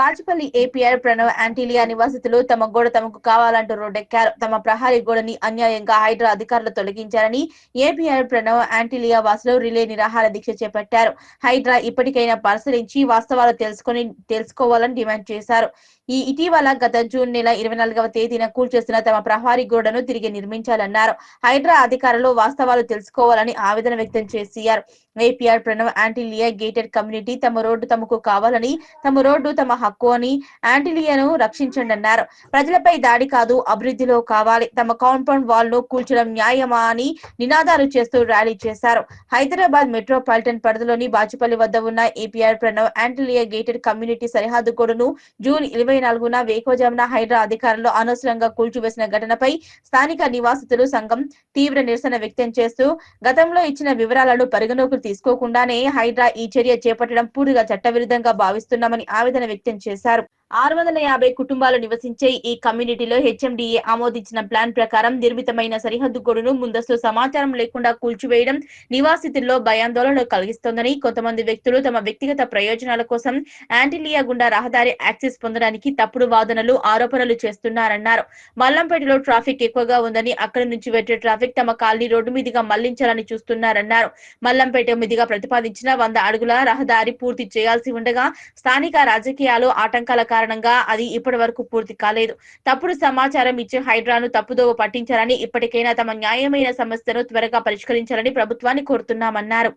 Bachupally APR Pranav ఆంటీలియా నివాసితులు తమ గోడ తమకు కావాలంటూ రోడ్డెక్కారు తమ ప్రహారీ గోడని అన్యాయంగా హైడ్రా అధికారులు తొలగించారని ఏపీఆర్ ప్రణవ్ ఆంటీలియా వాసులు రిలే నిరాహార దీక్ష చేపట్టారు. హైడ్రా ఇప్పటికైనా పరిశీలించి వాస్తవాలు తెలుసుకొని తెలుసుకోవాలని డిమాండ్ చేశారు. ఈ ఇటీవల గత జూన్ నెల ఇరవై నాలుగవ తేదీన కూల్చేసిన తమ ప్రహారీ గోడను తిరిగి నిర్మించాలన్నారు. హైడ్రా అధికారులు వాస్తవాలు తెలుసుకోవాలని ఆవేదన వ్యక్తం చేశారు APR Pranav Antilia gated community తమ రోడ్డు తమకు కావాలని తమ రోడ్డు తమ హక్కు అని యాంటీలియాను రక్షించండి అన్నారు. ప్రజలపై దాడి కాదు అభివృద్ధిలో కావాలి. తమ కాంపౌండ్ వాల్ను కూల్చడం న్యాయమా అని నినాదాలు చేస్తూ ర్యాలీ చేశారు. హైదరాబాద్ మెట్రోపాలిటన్ పరిధిలోని బాచుపల్లి వద్ద ఉన్న APR Pranav Antilia gated community సరిహద్దు గోడను జూన్ ఇరవై నాలుగున వేకోజామున హైడ్రా అధికారులు అనవసరంగా కూల్చివేసిన ఘటనపై స్థానిక నివాసితులు సంఘం తీవ్ర నిరసన వ్యక్తం చేస్తూ గతంలో ఇచ్చిన వివరాలను పరిగణలోకి తీసుకోకుండానే హైడ్రా ఈ చర్య చేపట్టడం పూర్తిగా చట్టవిరుద్ధంగా భావిస్తున్నామని ఆవేదన వ్యక్తం చేశారు. ఆరు వందల యాభై కుటుంబాలు నివసించే ఈ కమ్యూనిటీలో హెచ్ఎండిఏ ఆమోదించిన ప్లాన్ ప్రకారం నిర్మితమైన సరిహద్దు గోడును ముందస్తు సమాచారం లేకుండా కూల్చివేయడం నివాసితుల్లో భయాందోళన కలిగిస్తోందని కొంతమంది వ్యక్తులు తమ వ్యక్తిగత ప్రయోజనాల కోసం యాంటిలియా గుండా రహదారి యాక్సెస్ పొందడానికి తప్పుడు వాదనలు ఆరోపణలు చేస్తున్నారన్నారు. మల్లంపేటలో ట్రాఫిక్ ఎక్కువగా ఉందని అక్కడి నుంచి వచ్చే ట్రాఫిక్ తమ కాలనీ రోడ్డు మీదుగా మళ్ళించాలని చూస్తున్నారన్నారు. మల్లంపేట మీదుగా ప్రతిపాదించిన వంద అడుగుల రహదారి పూర్తి చేయాల్సి ఉండగా స్థానిక రాజకీయాలు ఆటంకాల కారణంగా అది ఇప్పటి వరకు పూర్తి కాలేదు. తప్పుడు సమాచారం ఇచ్చే హైడ్రాను తప్పుదోవ పట్టించాలని ఇప్పటికైనా తమ న్యాయమైన సమస్యను త్వరగా పరిష్కరించాలని ప్రభుత్వాన్ని కోరుతున్నామన్నారు.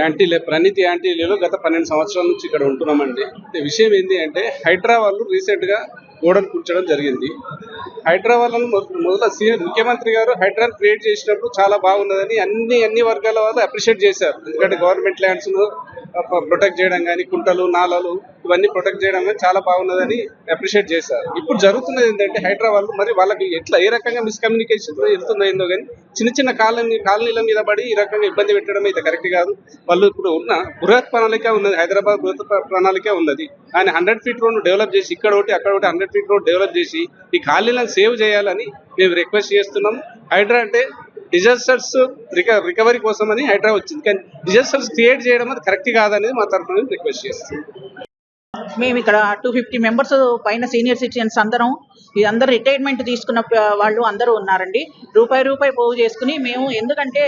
యాంటీలే ప్రణీతి యాంటీలేలో గత పన్నెండు సంవత్సరాల నుంచి ఇక్కడ ఉంటున్నామండి. విషయం ఏంటి అంటే హైడ్రా వాళ్ళు రీసెంట్గా గోడను కూర్చడం జరిగింది హైదరాబాద్లను మొదట సీఎం ముఖ్యమంత్రి గారు హైదరాబాద్ క్రియేట్ చేసినప్పుడు చాలా బాగున్నదని అన్ని అన్ని వర్గాల వాళ్ళు అప్రిషియేట్ చేశారు. ఎందుకంటే గవర్నమెంట్ ల్యాండ్స్ను ప్రొటెక్ట్ చేయడం కానీ కుంటలు నాలలు ఇవన్నీ ప్రొటెక్ట్ చేయడం కానీ చాలా బాగున్నదని అప్రిషియేట్ చేశారు. ఇప్పుడు జరుగుతున్నది ఏంటంటే హైదరాబాద్ మరి వాళ్ళకి ఎట్లా ఏ రకంగా మిస్కమ్యూనికేషన్ వెళ్తుందో ఏందో కానీ చిన్న చిన్న కాలనీ కాలనీల మీద పడి ఈ రకంగా ఇబ్బంది పెట్టడం అయితే కరెక్ట్ కాదు. వాళ్ళు ఇప్పుడు ఉన్న బృహత్ ప్రణాళిక ఉన్నది హైదరాబాద్ బృహత్ ప్రణాళిక ఉన్నది. ఆయన హండ్రెడ్ ఫీట్ రోడ్ డెవలప్ చేసి ఇక్కడ ఒకటి అక్కడ ఒకటి హండ్రెడ్ ఫీట్ రోడ్ డెవలప్ చేసి ఈ కాలనీలను సేవ్ చేయాలని మేము రిక్వెస్ట్ చేస్తున్నాం. హైడ్రా అంటే డిజాస్టర్స్ రికవరీ కోసం అని హైదరాబాద్ వచ్చింది. కానీ డిజాస్టర్స్ క్రియేట్ చేయడం అది కరెక్ట్ కాదనేది మా తరఫున రిక్వెస్ట్ చేస్తుంది మేము ఇక్కడ టూ ఫిఫ్టీ మెంబర్స్ పైన సీనియర్ సిటిజన్స్ అందరం అందరు రిటైర్మెంట్ తీసుకున్న వాళ్ళు అందరూ ఉన్నారండి. రూపాయి రూపాయి పోగు చేసుకుని మేము ఎందుకంటే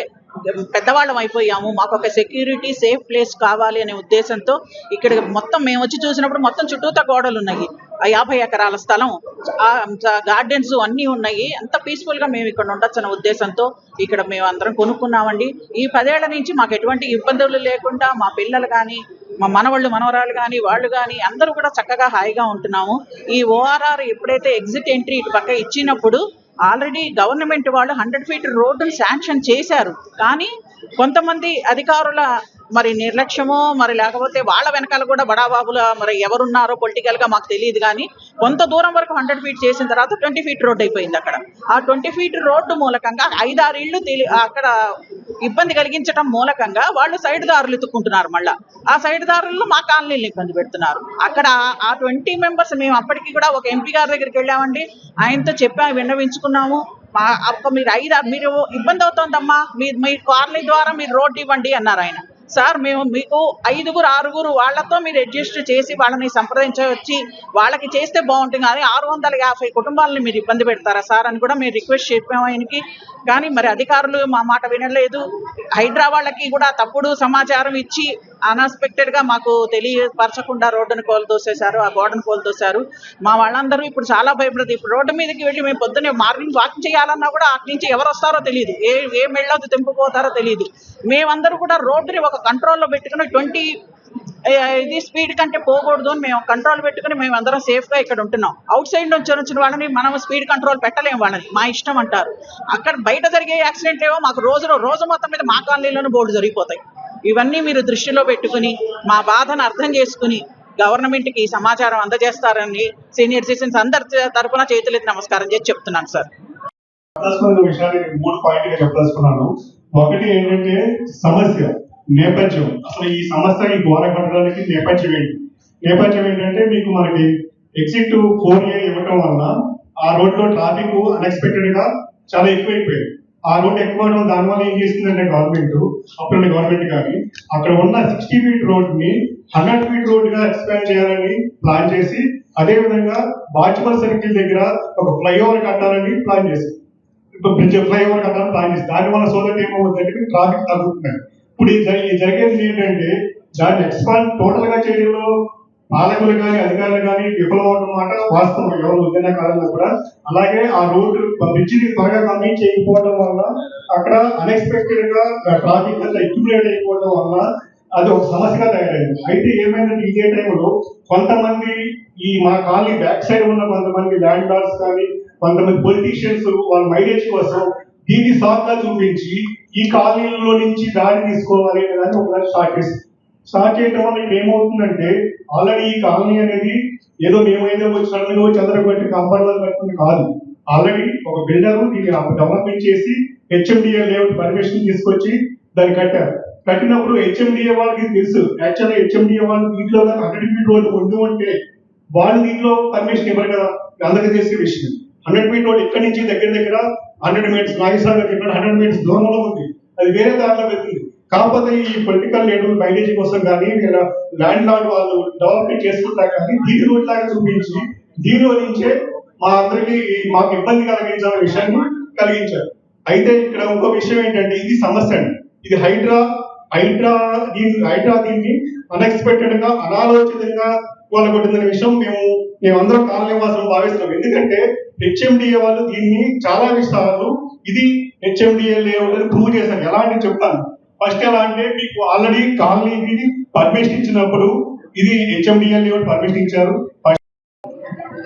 పెద్దవాళ్ళం అయిపోయాము. మాకు ఒక సెక్యూరిటీ సేఫ్ ప్లేస్ కావాలి అనే ఉద్దేశంతో ఇక్కడ మొత్తం మేము వచ్చి చూసినప్పుడు మొత్తం చుట్టూతా గోడలు ఉన్నాయి. ఆ యాభై ఎకరాల స్థలం గార్డెన్స్ అన్నీ ఉన్నాయి. అంత పీస్ఫుల్గా మేము ఇక్కడ ఉండొచ్చు అనే ఉద్దేశంతో ఇక్కడ మేము అందరం కొనుక్కున్నామండి. ఈ పదేళ్ళ నుంచి మాకు ఎటువంటి ఇబ్బందులు లేకుండా మా పిల్లలు కానీ మా మనవాళ్ళు మనవరాలు కానీ వాళ్ళు కానీ అందరూ కూడా చక్కగా హాయిగా ఉంటున్నాము. ఈ ఓఆర్ఆర్ ఎప్పుడైతే ఎగ్జిట్ ఎంట్రీ ఇటు పక్క ఇచ్చినప్పుడు ఆల్రెడీ గవర్నమెంట్ వాళ్ళు హండ్రెడ్ ఫీట్ రోడ్డును శాంక్షన్ చేశారు. కానీ కొంతమంది అధికారుల మరి నిర్లక్ష్యమో మరి లేకపోతే వాళ్ళ వెనకాల కూడా బడాబాబుల మరి ఎవరున్నారో పొలిటికల్గా మాకు తెలియదు కానీ కొంత దూరం వరకు హండ్రెడ్ ఫీట్ చేసిన తర్వాత ట్వంటీ ఫీట్ రోడ్ అయిపోయింది అక్కడ. ఆ ట్వంటీ ఫీట్ రోడ్డు మూలకంగా ఐదారు ఇళ్ళు తెలి- అక్కడ ఇబ్బంది కలిగించడం మూలకంగా వాళ్ళు సైడ్ దారులు ఎత్తుకుంటున్నారు మళ్ళా. ఆ సైడ్ దారుల్లో మా కాలనీలు ఇబ్బంది పెడుతున్నారు. అక్కడ ఆ ట్వంటీ మెంబర్స్ మేము అప్పటికి కూడా ఒక ఎంపీ గారి దగ్గరికి వెళ్ళామండి. ఆయనతో చెప్పా విన్నవించుకున్నాము. మా అప్ప మీరు ఐదు మీరు ఇబ్బంది అవుతోందమ్మా. మీ మీ కాలనీ ద్వారా మీరు రోడ్డు ఇవ్వండి అన్నారు ఆయన. సార్ మేము మీకు ఐదుగురు ఆరుగురు వాళ్ళతో మీరు అడ్జస్ట్ చేసి వాళ్ళని సంప్రదించవచ్చి వాళ్ళకి చేస్తే బాగుంటుంది కానీ ఆరు వందల యాభై కుటుంబాలని మీరు ఇబ్బంది పెడతారా సార్ అని కూడా మేము రిక్వెస్ట్ చెప్పాము ఆయనకి. కానీ మరి అధికారులు మా మాట వినలేదు. హైడ్రా వాళ్ళకి కూడా తప్పుడు సమాచారం ఇచ్చి అన్ఎక్స్పెక్టెడ్గా మాకు తెలియపరచకుండా రోడ్డును కోల్దోసేశారు ఆ గోడను కోల్దోశారు. మా వాళ్ళందరూ ఇప్పుడు చాలా భయపడదు ఇప్పుడు రోడ్డు మీదకి వెళ్ళి మేము పొద్దున్నే మార్నింగ్ వాకింగ్ చేయాలన్నా కూడా అటు నుంచి ఎవరు వస్తారో తెలియదు ఏ ఏ మెళ్ళతో తెంపుకుపోతారో తెలియదు మేమందరూ కూడా రోడ్డుని ఒక కంట్రోల్లో పెట్టుకుని ట్వంటీ ఇది స్పీడ్ కంటే పోకూడదు అని మేము కంట్రోల్ పెట్టుకుని మేము అందరం సేఫ్గా ఇక్కడ ఉంటున్నాం. అవుట్ సైడ్ నుంచి వచ్చిన వాళ్ళని మనం స్పీడ్ కంట్రోల్ పెట్టలేము వాళ్ళని. మా ఇష్టం అంటారు. అక్కడ బయట జరిగే యాక్సిడెంట్ ఏమో మాకు రోజు రోజు మొత్తం మీద మా కాలనీలోనే బోర్డు జరిగిపోతాయి. ఇవన్నీ మీరు దృష్టిలో పెట్టుకుని మా బాధను అర్థం చేసుకుని గవర్నమెంట్కి సమాచారం అందజేస్తారని సీనియర్ సిటిజన్స్ అందరి తరఫున చేతులెత్తి నమస్కారం చేసి చెప్తున్నాను సార్. మూడు పాయింట్ చెప్పదలుచుకున్నాను. ఒకటి ఏంటంటే సమస్య నేపథ్యం. అసలు ఈ సమస్య ఈ ఘోర కట్టడానికి నేపథ్యం ఏంటి? నేపథ్యం ఏంటంటే మీకు మనకి ఎగ్జిట్ ఫోర్ ఏ ఇవ్వటం వల్ల ఆ రోడ్లో ట్రాఫిక్ అన్ఎక్స్పెక్టెడ్గా చాలా ఎక్కువైపోయింది. ఆ రోడ్ ఎక్కువ అవడం దానివల్ల ఏం చేస్తుందంటే గవర్నమెంట్ అప్పుడున్న గవర్నమెంట్ కానీ అక్కడ ఉన్న సిక్స్టీ ఫీట్ రోడ్ని హండ్రెడ్ ఫీట్ రోడ్గా ఎక్స్పాండ్ చేయాలని ప్లాన్ చేసి అదే విధంగా బాచుపల్ సర్కిల్ దగ్గర ఒక ఫ్లైఓవర్ కట్టాలని ప్లాన్ చేసి ఇప్పుడు బ్రిడ్జ్ ఫ్లైఓవర్ కట్టాలని ప్లాన్ చేసి దాని వల్ల సోదరు ఏమవుతుందంటే ట్రాఫిక్ తగ్గుతున్నాయి ఇప్పుడు జరిగేది ఏంటంటే దాన్ని ఎక్స్పాండ్ టోటల్గా చేయడంలో పాలకులు కానీ అధికారులు కానీ విఫలమవడం మాట వాస్తవం. ఎవరు వద్దన్న కాలంలో కూడా. అలాగే ఆ రోడ్డు బ్రిడ్జిని త్వరగా కంప్లీట్ చేయకపోవడం వల్ల అక్కడ అన్ఎక్స్పెక్టెడ్గా ట్రాఫిక్ అంతా అక్యుములేట్ అయిపోవడం వల్ల అది ఒక సమస్యగా తయారైంది. అయితే ఏమైందంటే ఇదే టైంలో కొంతమంది ఈ మా కాలనీ బ్యాక్ సైడ్ ఉన్న కొంతమంది ల్యాండ్ లార్డ్స్ కానీ కొంతమంది పొలిటీషియన్స్ వాళ్ళ మైలేజ్ కోసం దీన్ని సాఫ్ట్గా చూపించి ఈ కాలనీలో నుంచి దారి తీసుకోవాలి అనే దాన్ని ఒకసారి స్టార్ట్ చేసి స్టార్ట్ చేయడం వల్ల ఏమవుతుందంటే ఆల్రెడీ ఈ కాలనీ అనేది ఏదో మేమైతే వచ్చి సడన్గా వచ్చి కట్టుకుని కాదు. ఆల్రెడీ ఒక బిల్డర్ దీన్ని డెవలప్మెంట్ చేసి హెచ్ఎండిఏ లేఅవుట్ పర్మిషన్ తీసుకొచ్చి దాన్ని కట్టారు. కట్టినప్పుడు హెచ్ఎండిఏ వాళ్ళకి తెలుసు. యాక్చువల్గా హెచ్ఎండిఏ వాళ్ళు దీంట్లో హండ్రెడ్ ఫీట్ రోడ్డు ఉండి ఉంటే వాళ్ళు దీంట్లో పర్మిషన్ ఇవ్వరు కదా. అందరికీ తెలిసే విషయం. హండ్రెడ్ ఫీట్ రోడ్ ఇక్కడి నుంచి దగ్గర దగ్గర హండ్రెడ్ మీటర్స్ నాగేశ్వర గారు చెప్పిన హండ్రెడ్ మీటర్స్ దూరంలో ఉంది. అది వేరే దారిలో వెళ్తుంది. కాకపోతే ఈ పొలిటికల్ లీడర్ మైలేజ్ కోసం కానీ ల్యాండ్ లార్డ్ వాళ్ళు డెవలప్మెంట్ చేసుకుంటా కానీ దీని రూట్ లాగా చూపించి దీనిలో నుంచే మా అందరికి మాకు ఇబ్బంది కలిగించాలనే విషయాన్ని కలిగించారు. అయితే ఇక్కడ ఇంకో విషయం ఏంటంటే ఇది సమస్య అండి. ఇది హైడ్రా హైడ్రా దీన్ని హైడ్రా దీన్ని అన్ఎక్స్పెక్టెడ్గా అనాలోచితంగా కొనగొట్టిందనే విషయం మేము మేమందరం కాలనీ వాసులు భావిస్తున్నాం. ఎందుకంటే హెచ్ఎండిఏ వాళ్ళు దీన్ని చాలా విషయాలు ఇది హెచ్ఎండిఏ లేవు ప్రూవ్ చేశారు. ఎలా అంటే చెప్తాను. ఫస్ట్ ఎలా అంటే మీకు ఆల్రెడీ కాలనీకి పర్మిషన్ ఇచ్చినప్పుడు ఇది హెచ్ఎండిఎల్ పర్మిషన్ ఇచ్చారు.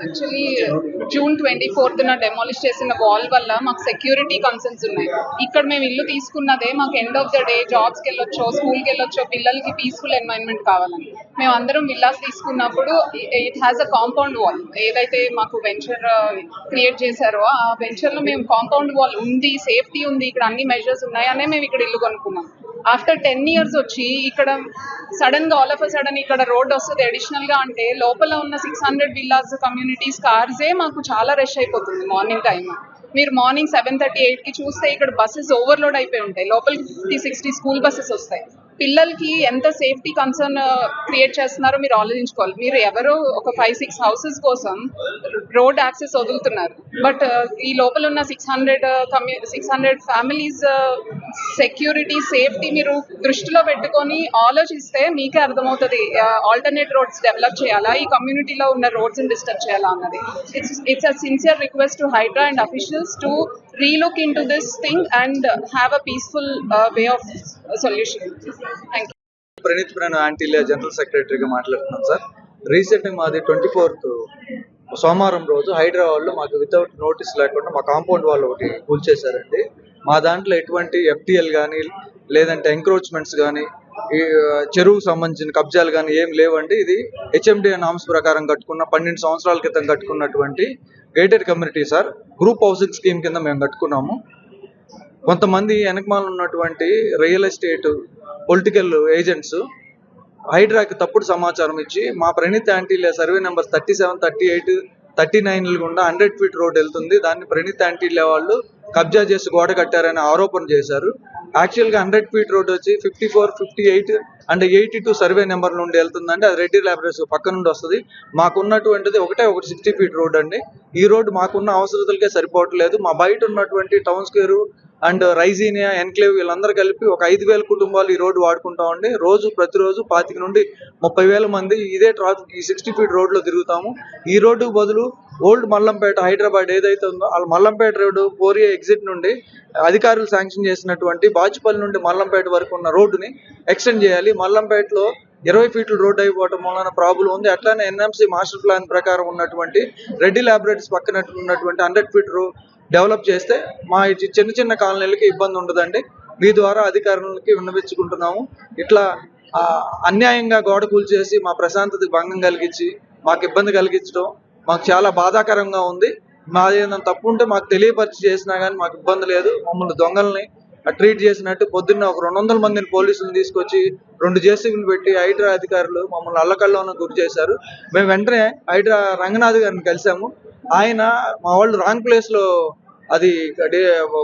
యాక్చువల్లీ జూన్ ట్వంటీ ఫోర్త్ నా డెమాలిష్ చేసిన వాల్ వల్ల మాకు సెక్యూరిటీ కన్సర్న్స్ ఉన్నాయి. ఇక్కడ మేము ఇల్లు తీసుకున్నదే మాకు ఎండ్ ఆఫ్ ద డే జాబ్స్కి వెళ్ళొచ్చో స్కూల్కి వెళ్ళొచ్చో పిల్లలకి పీస్ఫుల్ ఎన్వైరన్మెంట్ కావాలని. మేము అందరం విల్లాస్ తీసుకున్నప్పుడు it has a compound wall ఏదైతే మాకు వెంచర్ క్రియేట్ uh, చేశారో ఆ వెంచర్లో మేము కాంపౌండ్ వాల్ ఉంది సేఫ్టీ ఉంది ఇక్కడ అన్ని మెజర్స్ ఉన్నాయి అనే మేము ఇక్కడ ఇల్లు కొనుక్కున్నాం. ఆఫ్టర్ టెన్ ఇయర్స్ వచ్చి ఇక్కడ సడన్గా ఆల్ ఆఫ్ సడన్ ఇక్కడ రోడ్ వస్తుంది. అడిషనల్గా అంటే లోపల ఉన్న సిక్స్ హండ్రెడ్ విల్లాస్ కార్స్ కార్సే మాకు చాలా రష్ అయిపోతుంది మార్నింగ్ టైం మీరు మార్నింగ్ సెవెన్ థర్టీ ఎయిట్కి చూస్తే ఇక్కడ బస్సెస్ ఓవర్లోడ్ అయిపోయి ఉంటాయి. లోపలికి ఫిఫ్టీ సిక్స్టీ స్కూల్ బస్సెస్ వస్తాయి. పిల్లలకి ఎంత సేఫ్టీ కన్సర్న్ uh, క్రియేట్ చేస్తున్నారో మీరు ఆలోచించుకోవాలి. మీరు ఎవరో ఒక ఫైవ్ సిక్స్ హౌసెస్ కోసం రోడ్ యాక్సెస్ వదులుతున్నారు. బట్ uh, ఈ లోపల ఉన్న six hundred కమ్యూ six hundred families security safety మీరు దృష్టిలో పెట్టుకొని ఆలోచిస్తే మీకే అర్థమవుతుంది ఆల్టర్నేట్ రోడ్స్ డెవలప్ చేయాలా ఈ కమ్యూనిటీలో ఉన్న రోడ్స్ డిస్టర్బ్ చేయాలా అన్నది. It's it's a sincere request to Hydra and officials to relook into this thing and uh, have a peaceful uh, way of uh, solution. Praneeth ప్రణ్ Antilia general సెక్రటరీగా మాట్లాడుతున్నాం sir. Recent మాది twenty fourth సోమవారం రోజు హైదరాబాద్లో మాకు without notice లేకుండా మా compound వాళ్ళు ఒకటి కూల్చేశారండి మా దాంట్లో ఎటువంటి ఎఫ్టీఎల్ కానీ లేదంటే ఎంక్రోచ్మెంట్స్ కానీ ఈ చెరువుకు సంబంధించిన కబ్జాలు కానీ ఏం లేవండి. ఇది హెచ్ఎండి నామ్స్ ప్రకారం కట్టుకున్న పన్నెండు సంవత్సరాల క్రితం కట్టుకున్నటువంటి gated community sir. Group housing scheme కింద మేము కట్టుకున్నాము. కొంతమంది వెనకమాల ఉన్నటువంటి రియల్ ఎస్టేట్ పొలిటికల్ ఏజెంట్స్ హైడ్రాకి తప్పుడు సమాచారం ఇచ్చి మా Praneeth Antilia survey number thirty seven thirty eight thirty nine గుండా హండ్రెడ్ ఫీట్ రోడ్ వెళ్తుంది. దాన్ని ప్రణీత్ యాంటీలియా వాళ్ళు కబ్జా చేసి గోడ కట్టారని ఆరోపణ చేశారు. యాక్చువల్గా హండ్రెడ్ ఫీట్ రోడ్ వచ్చి fifty four fifty eight and eighty two survey number నుండి వెళ్తుందండి. అది రెడ్డి ల్యాబరేటరీస్ పక్క నుండి వస్తుంది. మాకున్నటువంటిది ఒకటే ఒకటి సిక్స్టీ ఫీట్ రోడ్ అండి. ఈ రోడ్డు మాకున్న అవసరతలకే సరిపోవట్లేదు. మా బయట ఉన్నటువంటి టౌన్ స్క్వేరు అండ్ రైజీనియా ఎన్క్లేవ్ వీళ్ళందరూ కలిపి ఒక ఐదు వేల కుటుంబాలు ఈ రోడ్డు వాడుకుంటా ఉండి. రోజు ప్రతిరోజు పాతిక నుండి ముప్పై వేల మంది ఇదే ట్రాఫిక్ ఈ సిక్స్టీ ఫీట్ రోడ్లో తిరుగుతాము. ఈ రోడ్డు బదులు ఓల్డ్ మల్లంపేట హైదరాబాద్ ఏదైతే ఉందో ఆ మల్లంపేట రోడ్డు పోరియా ఎగ్జిట్ నుండి అధికారులు శాంక్షన్ చేసినటువంటి బాచుపల్లి నుండి మల్లంపేట వరకు ఉన్న రోడ్డుని ఎక్స్టెండ్ చేయాలి. మల్లంపేటలో ఇరవై ఫీట్లు రోడ్డు అయిపోవటం వలన ప్రాబ్లం ఉంది. అట్లానే ఎన్ఎంసీ మాస్టర్ ప్లాన్ ప్రకారం ఉన్నటువంటి రెడ్డి ల్యాబొరేటరీస్ పక్కన ఉన్నటువంటి హండ్రెడ్ ఫీట్ రో డెవలప్ చేస్తే మా చిన్న చిన్న కాలనీలకి ఇబ్బంది ఉండదండి. మీ ద్వారా అధికారులకి విన్నవించుకుంటున్నాము. ఇట్లా అన్యాయంగా గోడ కూల్చేసి మా ప్రశాంతతకి భంగం కలిగించి మాకు ఇబ్బంది కలిగించడం మాకు చాలా బాధాకరంగా ఉంది. మాది ఏదైనా తప్పు ఉంటే మాకు తెలియపరిచి చేసినా కానీ మాకు ఇబ్బంది లేదు. మమ్మల్ని దొంగల్ని ట్రీట్ చేసినట్టు పొద్దున్న ఒక రెండు వందల మందిని పోలీసులు తీసుకొచ్చి రెండు జేసీబీలు పెట్టి హైడ్రా అధికారులు మమ్మల్ని అల్లకల్లోనూ గురి చేశారు. మేము వెంటనే హైడ్రా రంగనాథ్ గారిని కలిసాము ఆయన మా వాళ్ళు రాంగ్ ప్లేస్లో అది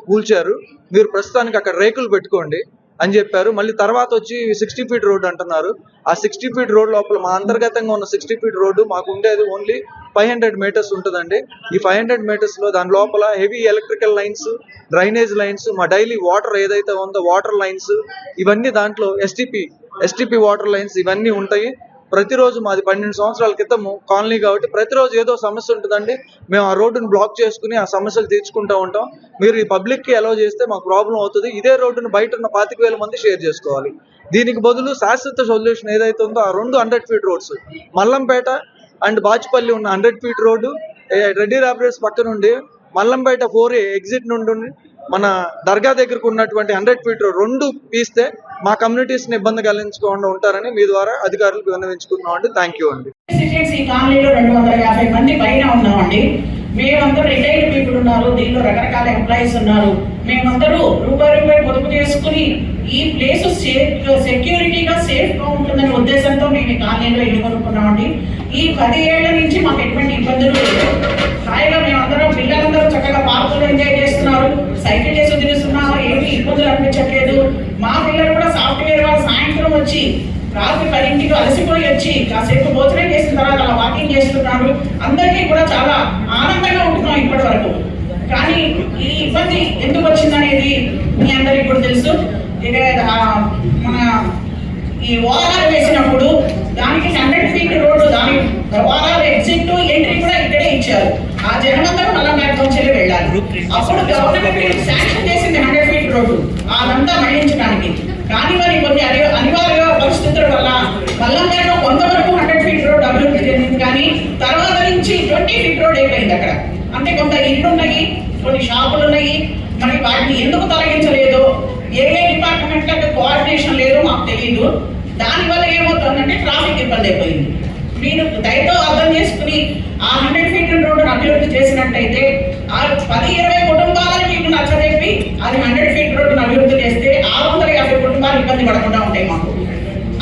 కూల్చారు. మీరు ప్రస్తుతానికి అక్కడ రేకులు పెట్టుకోండి. అని చెప్పారు. మళ్ళీ తర్వాత వచ్చి సిక్స్టీ ఫీట్ రోడ్ అంటున్నారు. ఆ సిక్స్టీ ఫీట్ రోడ్ లోపల మా అంతర్గతంగా ఉన్న సిక్స్టీ ఫీట్ రోడ్డు మాకు ఉండేది ఓన్లీ ఫైవ్ హండ్రెడ్ మీటర్స్ ఉంటుందండి. ఈ ఫైవ్ హండ్రెడ్ మీటర్స్లో దాని లోపల heavy electrical lines drainage lines మా డైలీ వాటర్ ఏదైతే ఉందో వాటర్ లైన్స్ ఇవన్నీ దాంట్లో ఎస్టీపీ ఎస్టీపీ వాటర్ లైన్స్ ఇవన్నీ ఉంటాయి. ప్రతిరోజు మాది పన్నెండు సంవత్సరాల క్రితము కాలనీ కాబట్టి ప్రతిరోజు ఏదో సమస్య ఉంటుందండి. మేము ఆ రోడ్డును బ్లాక్ చేసుకుని ఆ సమస్యలు తీర్చుకుంటూ ఉంటాం. మీరు ఈ పబ్లిక్కి అలౌ చేస్తే మాకు ప్రాబ్లం అవుతుంది. ఇదే రోడ్డును బయట ఉన్న పాతిక వేల మంది షేర్ చేసుకోవాలి. దీనికి బదులు శాశ్వత సొల్యూషన్ ఏదైతే ఉందో ఆ రెండు hundred feet roads Mallampet and Bachupalli ఉన్న హండ్రెడ్ ఫీట్ రోడ్డు ఏ రెడ్డి రాబరేస్ పక్క నుండి మల్లంపేట ఫోర్ ఎగ్జిట్ నుండి మన దర్గా దగ్గరకు ఉన్నటువంటి హండ్రెడ్ ఫీట్ రెండు పీస్తే మా కమ్యూనిటీస్ని ఇబ్బంది కలిగించకుండా ఉంటారని మీ ద్వారా అధికారులకు విన్నవించుకున్నాం అండి. థ్యాంక్ యూ అండి. కాలనీలో రెండు వందల పైన ఉన్నామండి. మేమందరూ రిటైర్డ్ పీపుల్ ఉన్నారు. దీనిలో రకరకాల ఎంప్లాయీస్ ఉన్నారు. మేమందరూ రూపాయి రూపాయి పొదుపు చేసుకుని ఈ ప్లేస్ సేఫ్ సెక్యూరిటీగా సేఫ్గా ఉంటుందనే ఉద్దేశంతో మేము ఈ కాలనీలో ఇల్లు కొనుక్కున్నామండి. ఈ పది ఏళ్ళ నుంచి మాకు ఎటువంటి ఇబ్బందులు లేవు హాయిగా మేమందరం పిల్లలందరూ చక్కగా పార్కులు ఎంజాయ్ చేస్తున్నారు. సైకిల్ చేసి తిరుగుతున్నారు ఏమి ఇబ్బందులు అనిపించట్లేదు. మా పిల్లలు కూడా సాఫ్ట్వేర్ వాళ్ళు సాయంత్రం వచ్చి రాత్రి పదింటికి అలసిపోయి వచ్చి కాసేపు భోజనం చేసిన తర్వాత అలా వాకింగ్ చేస్తున్నారు. అందరికీ కూడా చాలా ఆనందంగా ఉంటున్నాం ఇప్పటి వరకు కానీ ఈ ఇబ్బంది ఎందుకు వచ్చిందనేది మీ అందరికీ కూడా తెలుసు. ఇక మన ఈ ఓఆర్ఆర్ వేసినప్పుడు దానికి హండ్రెడ్ ఫీట్ రోడ్డు దాని ఓఆర్ఆర్ ఎగ్జిట్ ఎంట్రీ కూడా ఇక్కడే ఇచ్చారు. ఆ జనమందరూ నల్లమేట నుంచి వెళ్ళాలి అప్పుడు గవర్నమెంట్ శాంక్షన్ చేసింది? Hundred feet road. అదంతా మళ్ళించడానికి కానీ మరి కొన్ని అని- అనివార్య పరిస్థితుల వల్ల మల్లంపేట కొంతవరకు హండ్రెడ్ ఫీట్ రోడ్ అభివృద్ధి చెందింది. కానీ తర్వాత నుంచి ట్వంటీ ఫీట్ రోడ్ అయిపోయింది అక్కడ. అంటే కొంత ఇల్లు ఉన్నాయి కొన్ని షాపులు ఉన్నాయి మరి వాటిని ఎందుకు తొలగించలేదు? ఏ ఏ డిపార్ట్మెంట్లకు కోఆర్డినేషన్ లేదో మాకు తెలియదు దానివల్ల ఏమవుతుందంటే ట్రాఫిక్ ఇబ్బంది అయిపోయింది. మీరు దయతో అర్థం చేసుకుని ఆ హండ్రెడ్ ఫీట్ రోడ్డును అభివృద్ధి చేసినట్టయితే ఆ పది ఇరవై కుటుంబాలను మీకు నచ్చజెప్పి అది హండ్రెడ్ ఫీట్ రోడ్డును అభివృద్ధి చేస్తే ఆరు వందల యాభై కుటుంబాలు ఇబ్బంది పడకుండా ఉంటాయి మాకు.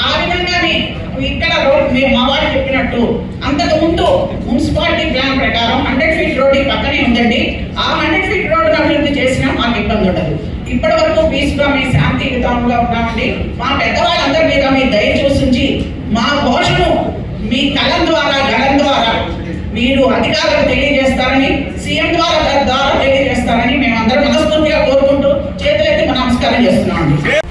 ఆ విధంగానే ఇక్కడ రోడ్ మేము మా వారు చెప్పినట్టు అంతకు ముందు మున్సిపాలిటీ ప్లాన్ ప్రకారం హండ్రెడ్ ఫీట్ రోడ్ ఈ పక్కనే ఉందండి. ఆ హండ్రెడ్ ఫీట్ రోడ్డు అభివృద్ధి చేసినా మాకు ఇబ్బంది ఉండదు. ఇప్పటి వరకు పీస్గా మేము శాంతియుతంగా ఉన్నామండి. మా పెద్దవాళ్ళందరి మీద మీ దయ చూసించి మా ఘోషను మీ కలం ద్వారా గళం ద్వారా మీరు అధికారులకు తెలియజేస్తారని సీఎం ద్వారా ద్వారా తెలియజేస్తారని మేము మనస్ఫూర్తిగా కోరుకుంటూ చేతులెత్తి నమస్కారం చేస్తున్నాం